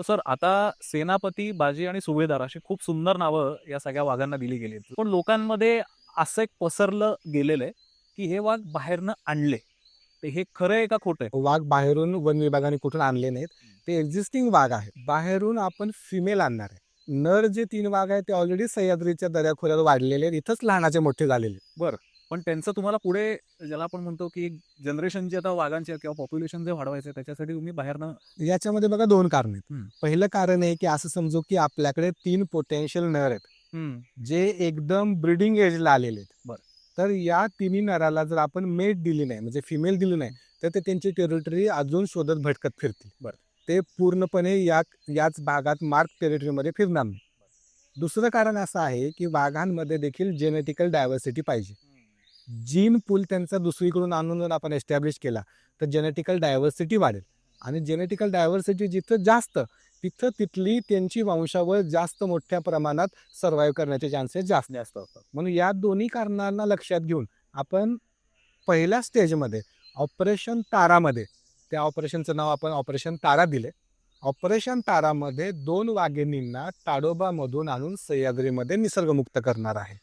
तर सर आता सेनापती बाजी आणि सुभेदार अशी खूप सुंदर नावं या सगळ्या वाघांना दिली गेली आहेत. पण लोकांमध्ये असं एक पसरलं गेलेलं आहे की हे वाघ बाहेरनं आणले. ते हे खरं आहे का खोटं आहे? वाघ बाहेरून वन विभागाने कुठून आणले नाहीत. ते एक्झिस्टिंग वाघ आहेत. बाहेरून आपण फिमेल आणणार आहे. नर जे तीन वाघ आहेत ते ऑलरेडी सह्याद्रीच्या दऱ्याखोऱ्यात वाढलेले आहेत. इथंच लहानाचे मोठे झालेले आहेत. पण त्यांचं तुम्हाला पुढे ज्याला आपण म्हणतो की जनरेशन जे आता वाघांचे किंवा पॉप्युलेशन जे वाढवायचं त्याच्यासाठी तुम्ही बाहेरनं याच्यामध्ये बघा दोन कारण आहेत. पहिलं कारण आहे की असं समजू की आपल्याकडे तीन पोटेन्शियल नर आहेत. जे एकदम ब्रीडिंग एजला आलेले आहेत. बरं. तर या तिन्ही नराला जर आपण मेट दिली नाही म्हणजे फिमेल दिली नाही तर ते त्यांची टेरिटरी अजून शोधत भटकत फिरतील. बरं. ते पूर्णपणे या याच भागात मार्क टेरिटरीमध्ये फिरणार नाही. दुसरं कारण असं आहे की वाघांमध्ये देखील जेनेटिकल डायव्हर्सिटी पाहिजे. जीन पूल त्यांचा दुसरीकडून आणून जर आपण एस्टॅब्लिश केला तर जेनेटिकल डायव्हर्सिटी वाढेल. आणि जेनेटिकल डायव्हर्सिटी जिथं जास्त तिथं तिथली त्यांची वंशावळ जास्त मोठ्या प्रमाणात सर्व्हाइव्ह करण्याचे चान्सेस जास्त जास्त असतात. म्हणून या दोन्ही कारणांना लक्षात घेऊन आपण पहिल्या स्टेजमध्ये ऑपरेशन तारामध्ये त्या ऑपरेशनचं नाव आपण ऑपरेशन तारा दिले. ऑपरेशन तारामध्ये दोन वाघिणींना ताडोबामधून आणून सह्याद्रीमध्ये निसर्गमुक्त करणार आहे.